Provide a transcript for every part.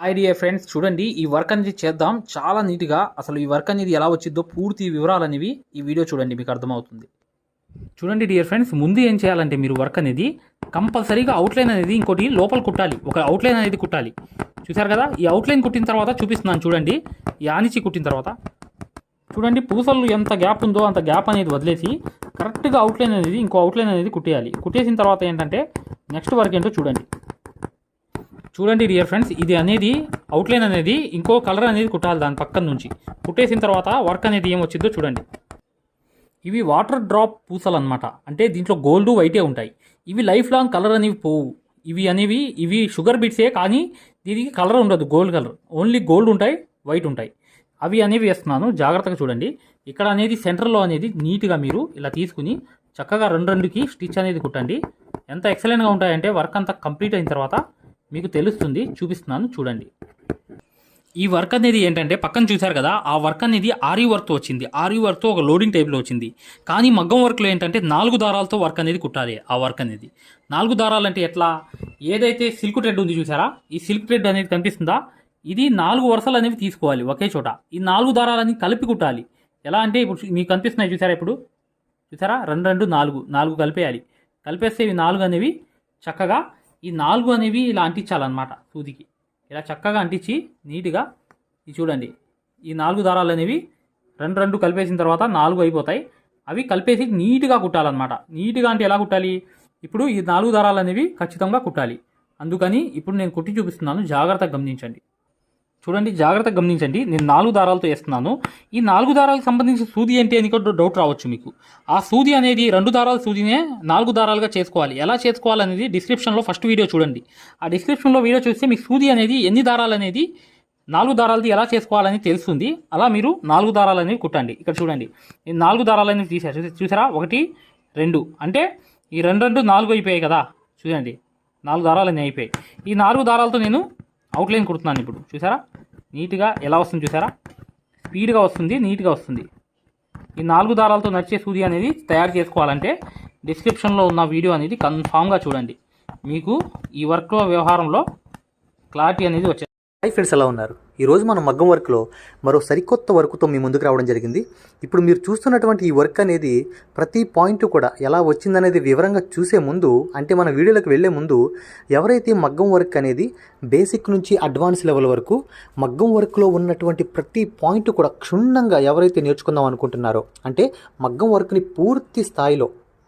Idea friends చూడండి ఈ work అనేది చేద్దాం. చాలా నీట్గా అసలు ఈ వర్క్ అనేది ఎలా వచ్చిందో పూర్తి వివరాలు అనేవి ఈ వీడియో చూడండి మీకు అర్థమవుతుంది. చూడండి డియర్ ఫ్రెండ్స్ ముందు ఏం చేయాలంటే మీరు వర్క్ అనేది కంపల్సరీగా అవుట్లైన్ అనేది ఇంకోటి లోపల కుట్టాలి. ఒక అవుట్లైన్ అనేది కుట్టాలి. చూసారు కదా? ఈ అవుట్లైన్ కుట్టిన తర్వాత చూపిస్తున్నాను చూడండి. ఈ ఆనిచి కుట్టిన తర్వాత. చూడండి పూసలు ఎంత గ్యాప్ ఉందో అంత గ్యాప్ అనేది వదిలేసి కరెక్ట్గా అవుట్లైన్ అనేది ఇంకో అవుట్లైన్ అనేది కుట్టేయాలి. కుట్టేసిన తర్వాత ఏంటంటే నెక్స్ట్ వర్క్ ఏంటో చూడండి. చూడండి డియర్ ఫ్రెండ్స్ ఇది అనేది అవుట్లైన్ అనేది ఇంకో కలర్ అనేది కుట్టాలి దాని పక్కన నుంచి. కుట్టేసిన తర్వాత వర్క్ అనేది ఏం వచ్చిందో చూడండి. ఇవి వాటర్ డ్రాప్ పూసలు అనమాట అంటే దీంట్లో గోల్డ్ వైటే ఉంటాయి. ఇవి లైఫ్ లాంగ్ కలర్ అనేవి పోవు. ఇవి అనేవి ఇవి షుగర్ బీట్సే కానీ దీనికి కలర్ ఉండదు గోల్డ్ కలర్ ఓన్లీ గోల్డ్ ఉంటాయి వైట్ ఉంటాయి. అవి అనేవి వేస్తున్నాను జాగ్రత్తగా చూడండి. ఇక్కడ అనేది సెంటర్లో అనేది నీట్గా మీరు ఇలా తీసుకుని చక్కగా రెండు రెండుకి స్టిచ్ అనేది కుట్టండి. ఎంత ఎక్సలెంట్గా ఉంటాయంటే వర్క్ అంతా కంప్లీట్ అయిన తర్వాత మీకు తెలుస్తుంది చూపిస్తున్నాను చూడండి. ఈ వర్క్ అనేది ఏంటంటే పక్కన చూశారు కదా ఆ వర్క్ అనేది ఆర్యూ వర్క్తో వచ్చింది. ఆర్యూ వర్క్తో ఒక లోడింగ్ టైప్లో వచ్చింది. కానీ మగ్గం వర్క్లో ఏంటంటే నాలుగు దారాలతో వర్క్ అనేది కుట్టాలి ఆ వర్క్ అనేది. నాలుగు దారాలు అంటే ఎట్లా? ఏదైతే సిల్క్ థ్రెడ్ ఉంది చూసారా ఈ సిల్క్ థ్రెడ్ అనేది కనిపిస్తుందా? ఇది నాలుగు వరుసలు అనేవి తీసుకోవాలి ఒకే చోట. ఈ నాలుగు దారాలని కలిపి కుట్టాలి. ఎలా అంటే ఇప్పుడు మీకు కనిపిస్తున్నాయి చూసారా ఇప్పుడు? చూసారా రెండు రెండు నాలుగు. నాలుగు కలిపేయాలి. కలిపేస్తే ఇవి నాలుగు అనేవి చక్కగా ఈ నాలుగు అనేవి ఇలా అంటించాలన్నమాట సూదికి. ఇలా చక్కగా అంటించి నీట్గా ఇది చూడండి. ఈ నాలుగు దారాలు అనేవి రెండు రెండు కలిపేసిన తర్వాత నాలుగు అయిపోతాయి. అవి కలిపేసి నీట్గా కుట్టాలన్నమాట. నీట్గా అంటే ఎలా కుట్టాలి? ఇప్పుడు ఈ నాలుగు దారాలు అనేవి ఖచ్చితంగా కుట్టాలి. అందుకని ఇప్పుడు నేను కుట్టి చూపిస్తున్నాను. జాగ్రత్తగా గమనించండి. చూడండి జాగ్రత్తగా గమనించండి. నేను నాలుగు దారాలతో వేస్తున్నాను. ఈ నాలుగు దారాలకు సంబంధించిన సూది ఏంటి అని కూడా డౌట్ రావచ్చు మీకు. ఆ సూది అనేది రెండు దారాల సూదినే నాలుగు దారాలుగా చేసుకోవాలి. ఎలా చేసుకోవాలనేది డిస్క్రిప్షన్లో ఫస్ట్ వీడియో చూడండి. ఆ డిస్క్రిప్షన్లో వీడియో చూస్తే మీకు సూది అనేది ఎన్ని దారాలు అనేది నాలుగు దారాలది ఎలా చేసుకోవాలని తెలుస్తుంది. అలా మీరు నాలుగు దారాలనేవి కుట్టండి. ఇక్కడ చూడండి. నేను నాలుగు దారాలనేవి తీసాను చూసారా? ఒకటి రెండు. అంటే ఈ రెండు రెండు నాలుగు అయిపోయాయి కదా. చూడండి. నాలుగు దారాలన్నీ అయిపోయాయి. ఈ నాలుగు దారాలతో నేను అవుట్లైన్ కుడుతున్నాను ఇప్పుడు. చూసారా? నీట్గా ఎలా వస్తుంది చూసారా? స్పీడ్గా వస్తుంది నీట్గా వస్తుంది. ఈ నాలుగు దారాలతో నడిచే సూది అనేది తయారు చేసుకోవాలంటే డిస్క్రిప్షన్లో ఉన్న వీడియో అనేది కన్ఫామ్గా చూడండి. మీకు ఈ వర్క్ వ్యవహారంలో క్లారిటీ అనేది వచ్చే ఫ్రెండ్స్ ఎలా ఉన్నారు? ఈరోజు మనం మగ్గం వర్క్లో మరో సరికొత్త వర్క్తో మీ ముందుకు రావడం జరిగింది. ఇప్పుడు మీరు చూస్తున్నటువంటి ఈ వర్క్ అనేది ప్రతి పాయింట్ కూడా ఎలా వచ్చిందనేది వివరంగా చూసే ముందు అంటే మన వీడియోలకు వెళ్ళే ముందు ఎవరైతే మగ్గం వర్క్ అనేది బేసిక్ నుంచి అడ్వాన్స్ లెవెల్ వరకు మగ్గం వర్క్లో ఉన్నటువంటి ప్రతి పాయింట్ కూడా క్షుణ్ణంగా ఎవరైతే నేర్చుకుందాం అనుకుంటున్నారో అంటే మగ్గం వర్క్ని పూర్తి స్థాయిలో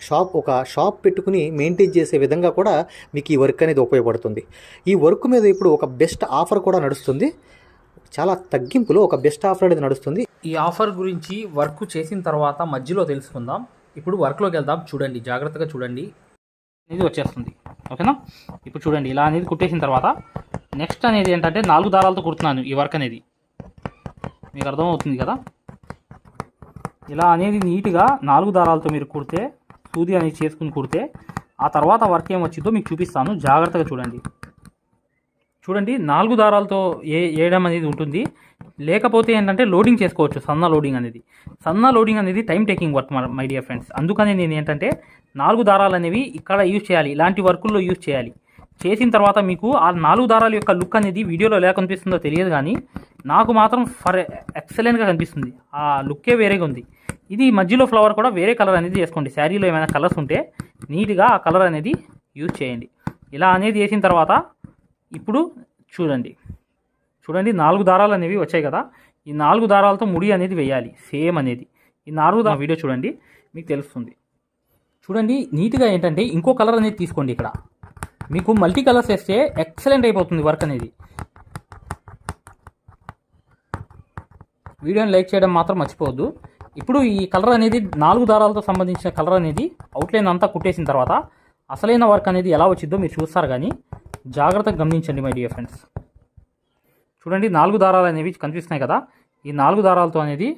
షాప్ ఒక షాప్ పెట్టుకుని మెయింటైన్ చేసే విధంగా కూడా మీకు ఈ వర్క్ అనేది ఉపయోగపడుతుంది. ఈ వర్క్ మీద ఇప్పుడు ఒక బెస్ట్ ఆఫర్ కూడా నడుస్తుంది. చాలా తగ్గింపులో ఒక బెస్ట్ ఆఫర్ అనేది నడుస్తుంది. ఈ ఆఫర్ గురించి వర్క్ చేసిన తర్వాత మధ్యలో తెలుసుకుందాం. ఇప్పుడు వర్క్లోకి వెళ్దాం. చూడండి జాగ్రత్తగా చూడండి. అనేది వచ్చేస్తుంది. ఓకేనా? ఇప్పుడు చూడండి ఇలా అనేది కుట్టేసిన తర్వాత నెక్స్ట్ అనేది ఏంటంటే నాలుగు దారాలతో కుడుతున్నాను ఈ వర్క్ అనేది. మీకు అర్థమవుతుంది కదా? ఇలా అనేది నీట్గా నాలుగు దారాలతో మీరు కుడితే సూది అనేది చేసుకుని కుడితే ఆ తర్వాత వర్క్ ఏం వచ్చిందో మీకు చూపిస్తాను. జాగ్రత్తగా చూడండి. చూడండి నాలుగు దారాలతో ఏ వేయడం అనేది ఉంటుంది. లేకపోతే ఏంటంటే లోడింగ్ చేసుకోవచ్చు సన్న లోడింగ్ అనేది. సన్న లోడింగ్ అనేది time taking work my dear friends అందుకని నేను ఏంటంటే నాలుగు దారాలు అనేవి ఇక్కడ యూజ్ చేయాలి. ఇలాంటి వర్కుల్లో యూజ్ చేయాలి. చేసిన తర్వాత మీకు ఆ నాలుగు దారాల యొక్క లుక్ అనేది వీడియోలో ఎలా కనిపిస్తుందో తెలియదు కానీ నాకు మాత్రం ఫర్ ఎక్సలెంట్గా కనిపిస్తుంది. ఆ లుక్కే వేరేగా ఉంది. ఇది మధ్యలో ఫ్లవర్ కూడా వేరే కలర్ అనేది చేసుకోండి. శారీలో ఏమైనా కలర్స్ ఉంటే నీట్గా ఆ కలర్ అనేది యూజ్ చేయండి. ఇలా అనేది వేసిన తర్వాత ఇప్పుడు చూడండి. చూడండి నాలుగు దారాలు అనేవి వచ్చాయి కదా. ఈ నాలుగు దారాలతో ముడి అనేది వేయాలి. సేమ్ అనేది. ఈ నాలుగు దా వీడియో చూడండి. మీకు తెలుస్తుంది. చూడండి నీట్గా ఏంటంటే ఇంకో కలర్ అనేది తీసుకోండి ఇక్కడ. మీకు మల్టీ కలర్స్ వేస్తే ఎక్సలెంట్ అయిపోతుంది వర్క్ అనేది. వీడియోని లైక్ చేయడం మాత్రం మర్చిపోవద్దు. ఇప్పుడు ఈ కలర్ అనేది నాలుగు దారాలతో సంబంధించిన కలర్ అనేది అవుట్లైన్ అంతా కుట్టేసిన తర్వాత అసలైన వర్క్ అనేది ఎలా వచ్చిందో మీరు చూస్తారు కానీ జాగ్రత్తగా గమనించండి మై డియర్ ఫ్రెండ్స్ చూడండి నాలుగు దారాలు అనేవి కనిపిస్తున్నాయి కదా. ఈ నాలుగు దారాలతో అనేది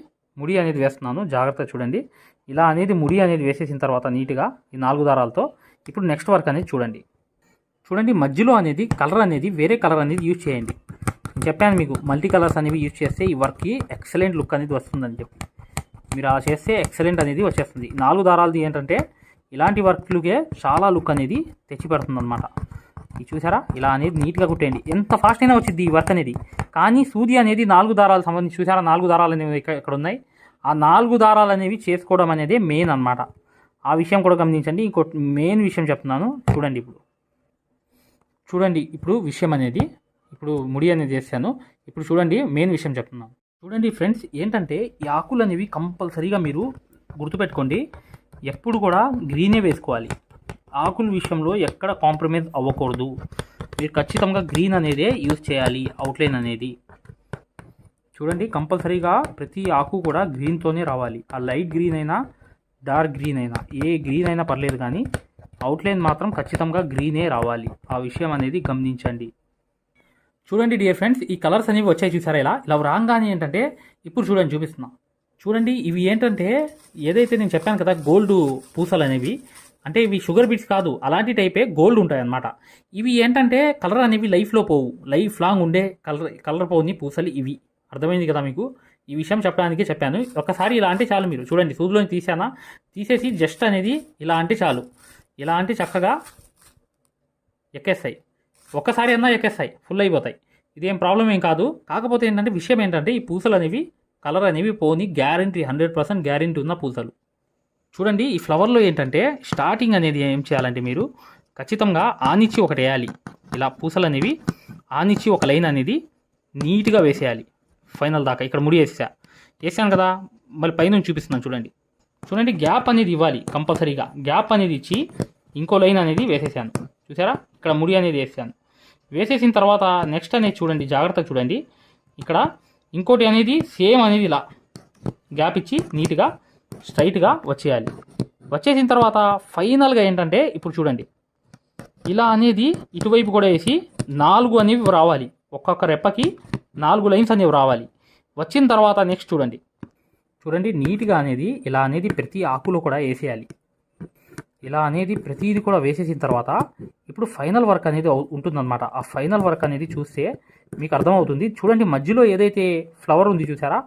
ముడి అనేది వేస్తున్నాను. జాగ్రత్తగా చూడండి. ఇలా అనేది ముడి అనేది వేసేసిన తర్వాత నీట్గా ఈ నాలుగు దారాలతో ఇప్పుడు నెక్స్ట్ వర్క్ అనేది చూడండి. చూడండి మధ్యలో అనేది కలర్ అనేది వేరే కలర్ అనేది యూజ్ చేయండి. చెప్పాను మీకు మల్టీ కలర్స్ అనేవి యూజ్ చేస్తే ఈ వర్క్కి ఎక్సలెంట్ లుక్ అనేది వస్తుందని చెప్పి. మీరు అలా చేస్తే ఎక్సలెంట్ అనేది వచ్చేస్తుంది. నాలుగు దారాలది ఏంటంటే ఇలాంటి వర్క్లుకే చాలా లుక్ అనేది తెచ్చిపెడుతుంది అనమాట ఇది చూసారా? ఇలా అనేది నీట్గా కుట్టేయండి. ఎంత ఫాస్ట్ అయినా వచ్చింది ఈ వర్క్ అనేది. కానీ సూది అనేది నాలుగు దారాలు సంబంధించి చూసారా? నాలుగు దారాలు అనేవి ఇక్కడ ఉన్నాయి. ఆ నాలుగు దారాలు అనేవి చేసుకోవడం అనేది మెయిన్ అన్నమాట. ఆ విషయం కూడా గమనించండి. ఇంకో మెయిన్ విషయం చెప్తున్నాను. చూడండి ఇప్పుడు. చూడండి ఇప్పుడు విషయం అనేది. ఇప్పుడు ముడి అనేది చేశాను ఇప్పుడు చూడండి మెయిన్ విషయం చెప్తున్నాను. చూడండి ఫ్రెండ్స్ ఏంటంటే ఈ ఆకులు అనేవి కంపల్సరీగా మీరు గుర్తుపెట్టుకోండి. ఎప్పుడు కూడా గ్రీనే వేసుకోవాలి. ఆకుల విషయంలో ఎక్కడ కాంప్రమైజ్ అవ్వకూడదు. మీరు ఖచ్చితంగా గ్రీన్ అనేదే యూజ్ చేయాలి అవుట్లైన్ అనేది. చూడండి కంపల్సరీగా ప్రతి ఆకు కూడా గ్రీన్తోనే రావాలి. ఆ లైట్ గ్రీన్ అయినా డార్క్ గ్రీన్ అయినా ఏ గ్రీన్ అయినా పర్లేదు కానీ అవుట్లైన్ మాత్రం ఖచ్చితంగా గ్రీనే రావాలి. ఆ విషయం అనేది గమనించండి. చూడండి డియర్ ఫ్రెండ్స్ ఈ కలర్స్ అనేవి వచ్చాయి చూసారా ఇలా? ఇలా రాగానే ఏంటంటే ఇప్పుడు చూడండి చూపిస్తున్నా. చూడండి ఇవి ఏంటంటే ఏదైతే నేను చెప్పాను కదా గోల్డ్ పూసలు అనేవి అంటే ఇవి షుగర్ బీట్స్ కాదు అలాంటి టైపే గోల్డ్ ఉంటాయి అన్నమాట ఇవి ఏంటంటే కలర్ అనేవి లైఫ్లో పోవు. లైఫ్ లాంగ్ ఉండే కలర్ కలర్ పోని పూసలు ఇవి. అర్థమైంది కదా మీకు? ఈ విషయం చెప్పడానికి చెప్పాను. ఒకసారి ఇలా అంటే చాలు మీరు. చూడండి సూదులోని తీసానా తీసేసి జస్ట్ అనేది ఇలా అంటే చాలు. ఇలా అంటే చక్కగా ఎక్కేస్తాయి. ఒక్కసారి అన్నా ఎక్కేస్తాయి. ఫుల్ అయిపోతాయి. ఇదేం ప్రాబ్లం ఏం కాదు. కాకపోతే ఏంటంటే విషయం ఏంటంటే ఈ పూసలు అనేవి కలర్ అనేవి పోని గ్యారంటీ హండ్రెడ్ పర్సెంట్ గ్యారంటీ ఉన్న పూసలు. చూడండి ఈ ఫ్లవర్లో ఏంటంటే స్టార్టింగ్ అనేది ఏం చేయాలంటే మీరు ఖచ్చితంగా ఆనిచ్చి ఒకటి వేయాలి. ఇలా పూసలు అనేవి ఆనిచ్చి ఒక లైన్ అనేది నీట్గా వేసేయాలి. ఫైనల్ దాకా. ఇక్కడ ముడి వేసా వేసాను కదా. మళ్ళీ పైన చూపిస్తున్నాను చూడండి. చూడండి గ్యాప్ అనేది ఇవ్వాలి కంపల్సరీగా. గ్యాప్ అనేది ఇచ్చి ఇంకో లైన్ అనేది వేసేసాను. చూసారా? ఇక్కడ ముడి అనేది వేసాను. వేసేసిన తర్వాత నెక్స్ట్ అనేది చూడండి జాగ్రత్తగా చూడండి. ఇక్కడ ఇంకోటి అనేది సేమ్ అనేది ఇలా గ్యాప్ ఇచ్చి నీట్గా స్ట్రైట్గా వచ్చేయాలి. వచ్చేసిన తర్వాత ఫైనల్గా ఏంటంటే ఇప్పుడు చూడండి. ఇలా అనేది ఇటువైపు కూడా వేసి నాలుగు అనేవి రావాలి. ఒక్కొక్క రెప్పకి నాలుగు లైన్స్ అనేవి రావాలి. వచ్చిన తర్వాత నెక్స్ట్ చూడండి. చూడండి నీట్గా అనేది ఇలా అనేది ప్రతి ఆకులో కూడా వేసేయాలి. ఇలా అనేది ప్రతిదీ కూడా వేసేసిన తర్వాత ఇప్పుడు ఫైనల్ వర్క్ అనేది ఉంటుందన్నమాట. ఆ ఫైనల్ వర్క్ అనేది చూస్తే మీకు అర్థమవుతుంది. చూడండి మధ్యలో ఏదైతే ఫ్లవర్ ఉంది చూసారా?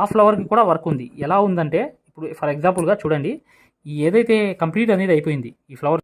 ఆ ఫ్లవర్కి కూడా వర్క్ ఉంది. ఎలా ఉందంటే ఇప్పుడు ఫర్ ఎగ్జాంపుల్గా చూడండి ఏదైతే కంప్లీట్ అనేది అయిపోయింది ఈ ఫ్లవర్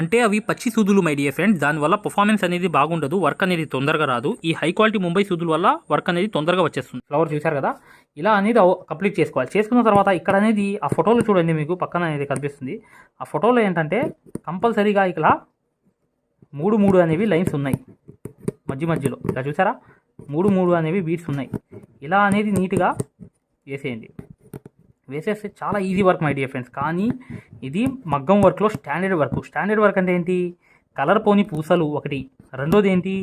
అంటే అవి పచ్చి సూదులు మై డియర్ ఫ్రెండ్స్ దానివల్ల పర్ఫార్మెన్స్ అనేది బాగుండదు వర్క్ అనేది తొందరగా రాదు. ఈ హై క్వాలిటీ ముంబై సూదుల వల్ల వర్క్ అనేది తొందరగా వచ్చేస్తుంది. ఫ్లవర్ చూశారు కదా? ఇలా అనేది కంప్లీట్ చేసుకోవాలి. చేసుకున్న తర్వాత ఇక్కడ అనేది ఆ ఫోటోలు చూడండి మీకు పక్కన అనేది కనిపిస్తుంది. ఆ ఫోటోలో ఏంటంటే కంపల్సరీగా ఇక్కడ మూడు మూడు అనేవి లైన్స్ ఉన్నాయి. మధ్య మధ్యలో. ఇలా చూసారా మూడు మూడు అనేవి బీట్స్ ఉన్నాయి. ఇలా అనేది నీట్గా వేసేయండి. వేసేస్తే చాలా easy work my dear friends కానీ ఇది మగ్గం వర్క్లో స్టాండర్డ్ వర్క్ స్టాండర్డ్ వర్క్ అంటే ఏంటి? కలర్ పోని పూసలు ఒకటి. రెండోది ఏంటి?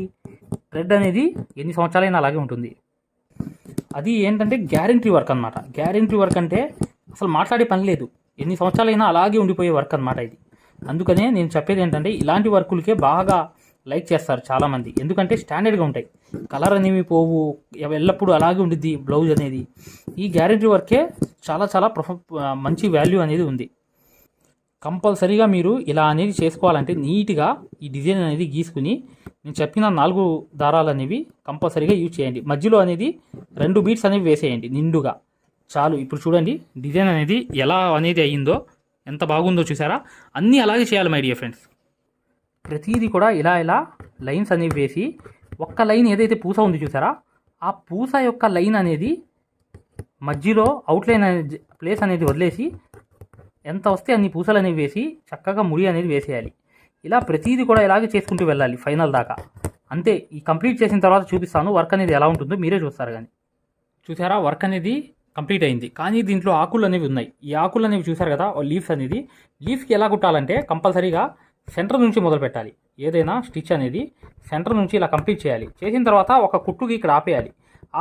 థ్రెడ్ అనేది ఎన్ని సంవత్సరాలైనా అలాగే ఉంటుంది. అది ఏంటంటే గ్యారంటీ వర్క్ అనమాట గ్యారంటీ వర్క్ అంటే అసలు మాట్లాడే పని లేదు. ఎన్ని సంవత్సరాలైనా అలాగే ఉండిపోయే వర్క్ అనమాట ఇది. అందుకనే నేను చెప్పేది ఏంటంటే ఇలాంటి వర్కులకే బాగా లైక్ చేస్తారు చాలామంది. ఎందుకంటే స్టాండర్డ్గా ఉంటాయి. కలర్ అనేవి పోవు. ఎల్లప్పుడూ అలాగే ఉండిద్ది బ్లౌజ్ అనేది. ఈ గ్యారెంటీ వర్కే చాలా చాలా ప్రొఫ మంచి వాల్యూ అనేది ఉంది. కంపల్సరీగా మీరు ఇలా అనేది చేసుకోవాలంటే నీట్గా ఈ డిజైన్ అనేది గీసుకుని నేను చెప్పిన నాలుగు దారాలు అనేవి కంపల్సరీగా యూజ్ చేయండి. మధ్యలో అనేది రెండు బీట్స్ అనేవి వేసేయండి నిండుగా. చాలు. ఇప్పుడు చూడండి డిజైన్ అనేది ఎలా అనేది అయ్యిందో ఎంత బాగుందో చూసారా? అన్నీ అలాగే చేయాలి మై డియర్ ఫ్రెండ్స్. ప్రతిదీ కూడా ఇలా ఇలా లైన్స్ అనేవి వేసి ఒక్క లైన్ ఏదైతే పూస ఉంది చూసారా? ఆ పూస యొక్క లైన్ అనేది మధ్యలో అవుట్లైన్ అనేది ప్లేస్ అనేది వదిలేసి ఎంత వస్తే అన్ని పూసలు అనేవి వేసి చక్కగా ముడి అనేది వేసేయాలి. ఇలా ప్రతిదీ కూడా ఇలాగే చేసుకుంటూ వెళ్ళాలి ఫైనల్ దాకా. అంతే ఈ కంప్లీట్ చేసిన తర్వాత చూపిస్తాను వర్క్ అనేది ఎలా ఉంటుందో మీరే చూస్తారు కానీ. చూసారా? వర్క్ అనేది కంప్లీట్ అయింది. కానీ దీంట్లో ఆకులు అనేవి ఉన్నాయి. ఈ ఆకులు అనేవి చూసారు కదా? లీవ్స్ అనేది. లీఫ్కి ఎలా కుట్టాలంటే కంపల్సరీగా సెంటర్ నుంచి మొదలు పెట్టాలి ఏదైనా స్టిచ్ అనేది సెంటర్ నుంచి ఇలా కంప్లీట్ చేయాలి. చేసిన తర్వాత ఒక కుట్టుకి ఇక్కడ ఆపేయాలి.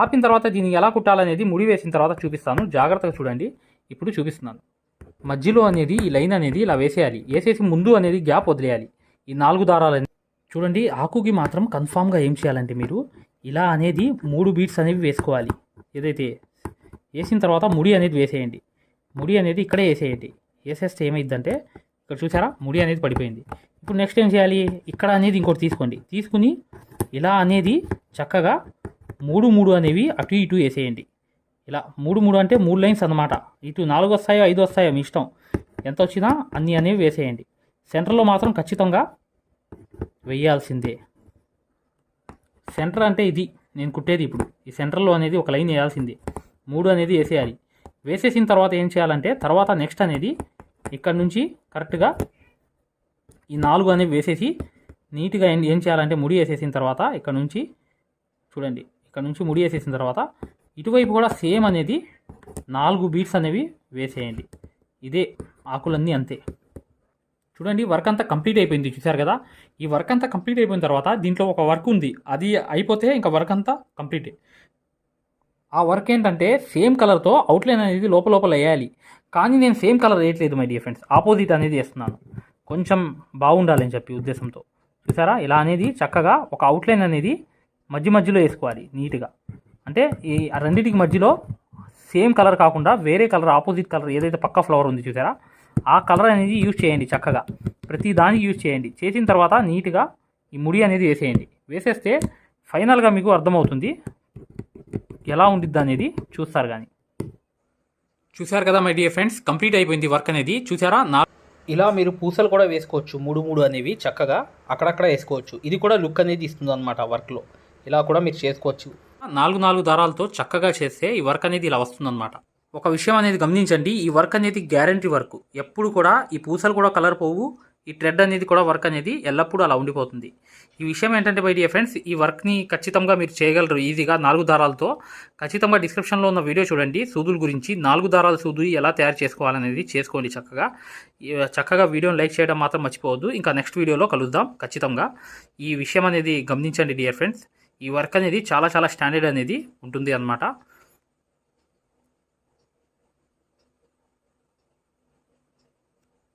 ఆపిన తర్వాత దీన్ని ఎలా కుట్టాలనేది ముడి వేసిన తర్వాత చూపిస్తాను. జాగ్రత్తగా చూడండి. ఇప్పుడు చూపిస్తున్నాను. మధ్యలో అనేది ఈ లైన్ అనేది ఇలా వేసేయాలి. వేసేసి ముందు అనేది గ్యాప్ వదిలేయాలి. ఈ నాలుగు దారాలు చూడండి ఆకుకి మాత్రం కన్ఫామ్గా ఏం చేయాలంటే మీరు ఇలా అనేది మూడు బీట్స్ అనేవి వేసుకోవాలి. ఏదైతే వేసిన తర్వాత ముడి అనేది వేసేయండి. ముడి అనేది ఇక్కడే వేసేయండి. వేసేస్తే ఏమైందంటే ఇక్కడ చూసారా? ముడి అనేది పడిపోయింది. ఇప్పుడు నెక్స్ట్ ఏం చేయాలి? ఇక్కడ అనేది ఇంకోటి తీసుకోండి. తీసుకుని ఇలా అనేది చక్కగా మూడు మూడు అనేవి అటు ఇటు వేసేయండి. ఇలా మూడు మూడు అంటే మూడు లైన్స్ అన్నమాట. ఇటు నాలుగు వస్తాయో ఐదు వస్తాయో మీ ఇష్టం. ఎంత వచ్చినా అన్నీ అనేవి వేసేయండి. సెంటర్లో మాత్రం ఖచ్చితంగా వేయాల్సిందే. సెంటర్ అంటే ఇది. నేను కుట్టేది ఇప్పుడు. ఈ సెంటర్లో అనేది ఒక లైన్ వేయాల్సిందే. మూడు అనేది వేసేయాలి. వేసేసిన తర్వాత ఏం చేయాలంటే తర్వాత నెక్స్ట్ అనేది ఇక్కడ నుంచి కరెక్ట్గా ఈ నాలుగు అనేవి వేసేసి నీట్గా ఏం ఏం చేయాలంటే ముడి వేసేసిన తర్వాత ఇక్కడ నుంచి చూడండి ఇక్కడ నుంచి ముడి వేసేసిన తర్వాత ఇటువైపు కూడా సేమ్ అనేది నాలుగు బీట్స్ అనేవి వేసేయండి. ఇదే ఆకులన్నీ అంతే. చూడండి వర్క్ అంతా కంప్లీట్ అయిపోయింది చూసారు కదా? ఈ వర్క్ అంతా కంప్లీట్ అయిపోయిన తర్వాత దీంట్లో ఒక వర్క్ ఉంది అది అయిపోతే ఇంకా వర్క్ అంతా కంప్లీట్. ఆ వర్క్ ఏంటంటే సేమ్ కలర్తో అవుట్లైన్ అనేది లోపల లోపల వేయాలి. కానీ నేను సేమ్ కలర్ వేయట్లేదు మై డియర్ ఫ్రెండ్స్ ఆపోజిట్ అనేది వేస్తున్నాను. కొంచెం బాగుండాలని చెప్పి ఉద్దేశంతో. చూసారా? ఇలా అనేది చక్కగా ఒక అవుట్లైన్ అనేది మధ్య మధ్యలో వేసుకోవాలి నీట్గా అంటే ఈ రెండింటికి మధ్యలో సేమ్ కలర్ కాకుండా వేరే కలర్ ఆపోజిట్ కలర్ ఏదైతే పక్క ఫ్లవర్ ఉంది చూసారా? ఆ కలర్ అనేది యూజ్ చేయండి చక్కగా. ప్రతి దానికి యూజ్ చేయండి. చేసిన తర్వాత నీట్గా ఈ ముడి అనేది వేసేయండి. వేసేస్తే ఫైనల్గా మీకు అర్థమవుతుంది ఎలా ఉండిద్ది అనేది చూస్తారు కానీ. చూసారు కదా మై డియర్ ఫ్రెండ్స్ కంప్లీట్ అయిపోయింది వర్క్ అనేది. చూసారా నా ఇలా మీరు పూసలు కూడా వేసుకోవచ్చు మూడు మూడు అనేవి చక్కగా అక్కడక్కడ వేసుకోవచ్చు. ఇది కూడా లుక్ అనేది ఇస్తుంది అనమాట వర్క్లో ఇలా కూడా మీరు చేసుకోవచ్చు. నాలుగు నాలుగు దారాలతో చక్కగా చేస్తే ఈ వర్క్ అనేది ఇలా వస్తుందన్నమాట. ఒక విషయం అనేది గమనించండి ఈ వర్క్ అనేది గ్యారంటీ వర్క్ ఎప్పుడు కూడా ఈ పూసలు కూడా కలర్ పోవు ఈ ట్రెడ్ అనేది కూడా వర్క్ అనేది ఎల్లప్పుడూ అలా ఉండిపోతుంది. ఈ విషయం ఏంటంటే బై డియర్ ఫ్రెండ్స్ ఈ వర్క్ని ఖచ్చితంగా మీరు చేయగలరు ఈజీగా నాలుగు దారాలతో. ఖచ్చితంగా డిస్క్రిప్షన్లో ఉన్న వీడియో చూడండి. సూదుల గురించి నాలుగు దారాల సూదు ఎలా తయారు చేసుకోవాలనేది చేసుకోండి చక్కగా. చక్కగా వీడియోని లైక్ చేయడం మాత్రం మర్చిపోవద్దు. ఇంకా నెక్స్ట్ వీడియోలో కలుద్దాం ఖచ్చితంగా. ఈ విషయం అనేది గమనించండి డియర్ ఫ్రెండ్స్ ఈ వర్క్ అనేది చాలా చాలా స్టాండర్డ్ అనేది ఉంటుంది అన్నమాట.